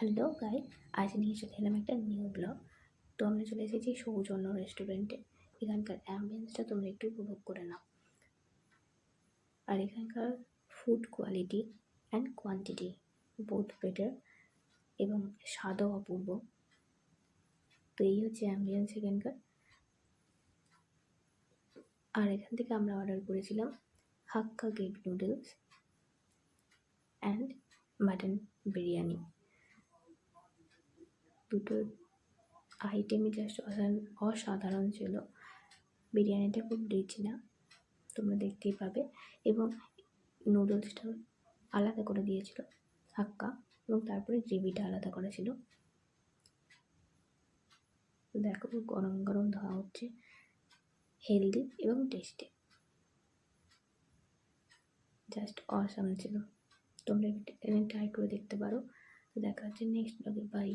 Hello guy আজ নিয়ে চলে এলাম একটা নিউ ব্লগ। তো আমরা চলে এসেছি সৌজন্য রেস্টুরেন্টে। এখানকার অ্যাম্বিয়েন্সটা তোমরা একটু উপভোগ করে নাও। আর এখানকার food quality and quantity both better এবং স্বাদও অপূর্ব। তো এই হচ্ছে অ্যাম্বিয়েন্স এখানকার। আর এখান থেকে আমরা অর্ডার করেছিলাম হাক্কা গেট নুডলস অ্যান্ড মাটন বিরিয়ানি। দুটো আইটেমই জাস্ট অসাধারণ ছিল। বিরিয়ানিটা খুব রিচ না, তোমরা দেখতেই পাবে। এবং নুডলসটা আলাদা করে দিয়েছিল, হাক্কা। এবং তারপরে গ্রেভিটা আলাদা করা ছিল দেখো গরম গরম ধোয়া হচ্ছে। হেলদি এবং টেস্টি জাস্ট অসাম ছিল। তোমরা ট্রাই করে দেখতে পারো। দেখা হচ্ছে নেক্সট ব্লগে বাই